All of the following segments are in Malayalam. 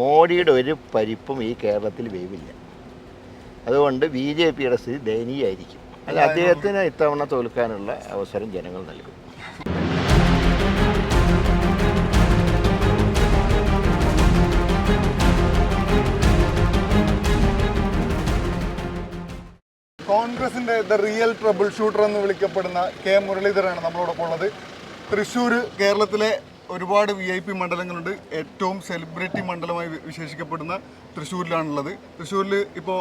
മോഡിയുടെ ഒരു പരിപ്പും ഈ കേരളത്തിൽ വേവില്ല. അതുകൊണ്ട് ബി ജെ പിയുടെ സ്ഥിതി ദയനീയമായിരിക്കും അത് അദ്ദേഹത്തിന് ഇത്തവണ തോൽക്കാനുള്ള അവസരം ജനങ്ങൾ നൽകും. കോൺഗ്രസിന്റെ ദ റിയൽ ട്രബിൾ ഷൂട്ടർ എന്ന് വിളിക്കപ്പെടുന്ന കെ മുരളീധരാണ് നമ്മളോടൊപ്പം ഉള്ളത്. തൃശ്ശൂർ കേരളത്തിലെ ഒരുപാട് വി ഐ പി മണ്ഡലങ്ങളുണ്ട്. ഏറ്റവും സെലിബ്രിറ്റി മണ്ഡലമായി വിശേഷിക്കപ്പെടുന്ന തൃശ്ശൂരിലാണുള്ളത്. തൃശ്ശൂരിൽ ഇപ്പോൾ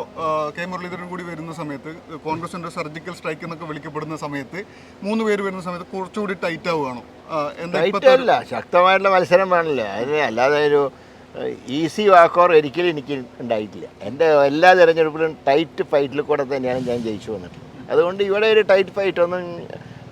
കെ മുരളീധരൻ കൂടി വരുന്ന സമയത്ത് കോൺഗ്രസിന്റെ സർജിക്കൽ സ്ട്രൈക്ക് എന്നൊക്കെ വിളിക്കപ്പെടുന്ന സമയത്ത് മൂന്ന് പേര് വരുന്ന സമയത്ത് കുറച്ചുകൂടി ടൈറ്റ് ആവുകയാണോ. എന്താ ശക്തമായിട്ടുള്ള മത്സരം വേണമല്ലോ അതിന് അല്ലാതെ ഒരു ഈസി വാക്കോർ ഒരിക്കലും എനിക്ക് ഉണ്ടായിട്ടില്ല. എന്റെ എല്ലാ തിരഞ്ഞെടുപ്പിലും ടൈറ്റ് ഫൈറ്റിൽ കൂടെ തന്നെയാണ് ഞാൻ ജയിച്ചു വന്നിട്ടുള്ളത്. അതുകൊണ്ട് ഇവിടെ ഒരു ടൈറ്റ് ഫൈറ്റ് ഒന്നും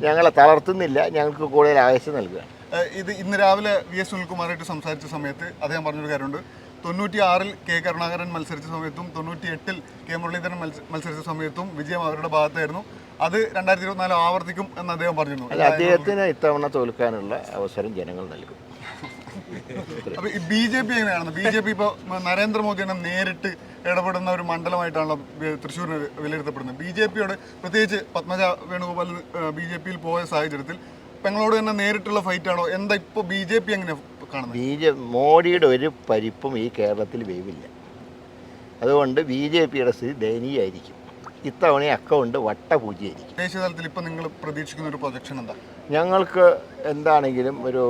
ഞങ്ങളെ തളർത്തുന്നില്ല. ഞങ്ങൾക്ക് കൂടുതൽ ആവേശം നൽകുക. ഏഹ് ഇത് ഇന്ന് രാവിലെ വി എസ് സുനിൽകുമാറായിട്ട് സംസാരിച്ച സമയത്ത് അദ്ദേഹം പറഞ്ഞൊരു കാര്യമുണ്ട്. തൊണ്ണൂറ്റി ആറിൽ കെ കരുണാകരൻ മത്സരിച്ച സമയത്തും തൊണ്ണൂറ്റി എട്ടിൽ കെ മുരളീധരൻ മത്സരിച്ച സമയത്തും വിജയം അവരുടെ ഭാഗത്തായിരുന്നു. അത് രണ്ടായിരത്തി ഇരുപത്തിനാല് ആവർത്തിക്കും എന്ന് അദ്ദേഹം പറഞ്ഞിരുന്നു. അദ്ദേഹത്തിന് ഇത്തവണ തോൽക്കാനുള്ള അവസരം ജനങ്ങൾ നൽകും. അപ്പൊ ഈ ബി ജെ പി എങ്ങനെയാണ്? ബി ജെ പി ഇപ്പോൾ നരേന്ദ്രമോദി തന്നെ നേരിട്ട് ഇടപെടുന്ന ഒരു മണ്ഡലമായിട്ടാണല്ലോ തൃശ്ശൂരിനെ വിലയിരുത്തപ്പെടുന്നത്. ബി ജെ പിയോട് പ്രത്യേകിച്ച് പത്മജ വേണുഗോപാൽ ബി ജെ പിയിൽ പോയ സാഹചര്യത്തിൽ പെങ്ങളോട് തന്നെ നേരിട്ടുള്ള ഫൈറ്റാണോ? എന്താ ഇപ്പോൾ ബി ജെ പി എങ്ങനെ കാണുന്നത്? ബി ജെ മോഡിയുടെ ഒരു പരിപ്പും ഈ കേരളത്തിൽ വേവില്ല. അതുകൊണ്ട് ബി ജെ പിയുടെ സ്ഥിതി ദയനീയമായിരിക്കും ഇത്തവണ അക്കൗണ്ട് വട്ടപൂജയായിരിക്കും ദേശീയ തലത്തിൽ ഇപ്പൊ നിങ്ങൾ പ്രതീക്ഷിക്കുന്ന ഒരു പ്രൊജക്ഷൻ എന്താ? ഞങ്ങൾക്ക് എന്താണെങ്കിലും ഒരു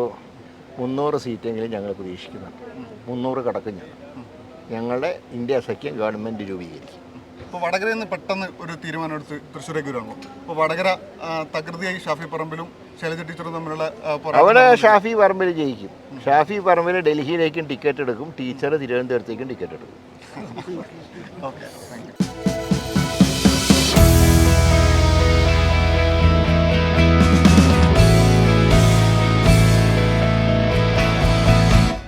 മുന്നൂറ് സീറ്റെങ്കിലും ഞങ്ങൾ പ്രതീക്ഷിക്കുന്നുണ്ട്. മുന്നൂറ് കടക്കും ഞങ്ങൾ. ഞങ്ങളുടെ ഇന്ത്യ സഖ്യം ഗവൺമെന്റ് രൂപീകരിക്കും. ഇപ്പോൾ വടകരയിൽ നിന്ന് പെട്ടെന്ന് ഒരു തീരുമാനം എടുത്ത് തൃശ്ശൂരേക്ക് വരുവാണോ ഇപ്പോൾ വടകര തകൃതിയായി ഷാഫി പറമ്പിലും ശൈലജ ടീച്ചറും തമ്മിലുള്ള അവിടെ ഷാഫി പറമ്പിൽ ജയിക്കും. ഷാഫി പറമ്പിൽ ഡൽഹിയിലേക്കും ടിക്കറ്റ് എടുക്കും. ടീച്ചർ തിരുവനന്തപുരത്തേക്കും ടിക്കറ്റ് എടുക്കും. Okay thank you